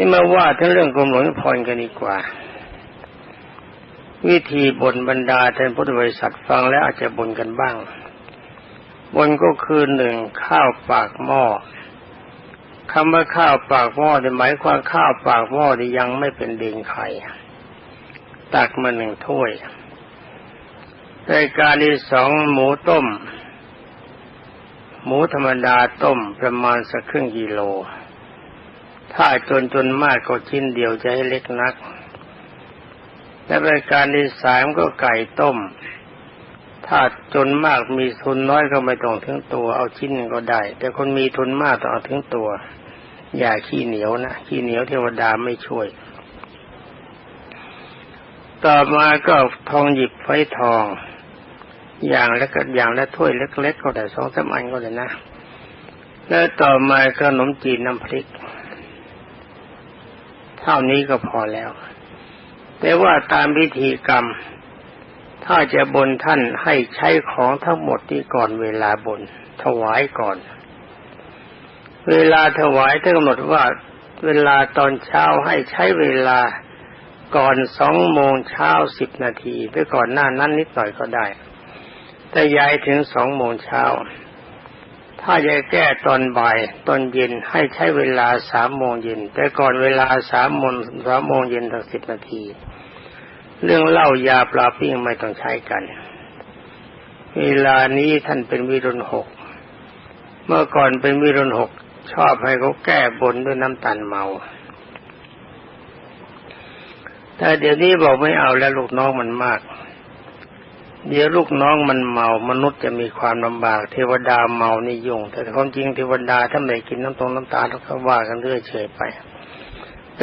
นี่มาว่าทั้งเรื่องกรมหลวงพรกันดีกว่า วิธีบนบรรดาท่านพุทธบริษัทฟังแล้วอาจจะบนกันบ้าง บนก็คือหนึ่งข้าวปากหม้อคำว่าข้าวปากหม้อหมายความข้าวปากหม้อที่ยังไม่เป็นดินไข่ตักมาหนึ่งถ้วยรายการที่สองหมูต้ม หมูธรรมดาต้มประมาณสักครึ่งกิโล ถ้าจนจนมากก็ชิ้นเดียวจะให้เล็กนัก และรายการที่สามก็ไก่ต้ม ถ้าจนมากมีทุนน้อยก็ไม่ต้องถึงตัว เอาชิ้นก็ได้ แต่คนมีทุนมากต้องเอาถึงตัว อย่าขี้เหนียวนะขี้เหนียวเทวดาไม่ช่วย ต่อมาก็ทองหยิบไฟทอง อย่างแล้วก็อย่างและถ้วยเล็ก ๆ ก็ได้สองสามอันก็ได้นะ แล้วต่อมาขนมจีนน้ำพริก เท่านี้ก็พอแล้ว แต่ว่าตามพิธีกรรม ถ้าจะบนท่านให้ใช้ของทั้งหมดที่ก่อนเวลาบน ถวายก่อน เวลาถวายท่านกำหนดว่าเวลาตอนเช้าให้ใช้เวลาก่อนสองโมงเช้าสิบนาทีไปก่อนหน้านั้นนิดหน่อยก็ได้ แต่ย้ายถึงสองโมงเช้า ถ้าจะแก้ตอนบ่ายตอนเย็นให้ใช้เวลาสามโมงเย็น แต่ก่อนเวลาสามโมงสามโมงเย็นถึงสิบนาที เรื่องเหล้ายาปลาปิ้งไม่ต้องใช้กัน เวลานี้ท่านเป็นวิรุณหก เมื่อก่อนเป็นวิรุณหกชอบให้เขาแก้บนด้วยน้ำตาลเมาแต่เดี๋ยวนี้บอกไม่เอาแล้วลูกน้องมันมาก เดี๋ยวลูกน้องมันเมามนุษย์จะมีความลำบากเทวดาเมานี่ยุ่ง แต่ความจริงเทวดาถ้าไม่กินน้ำตรงน้ำตาลเขาว่ากันเรื่อยเฉยไป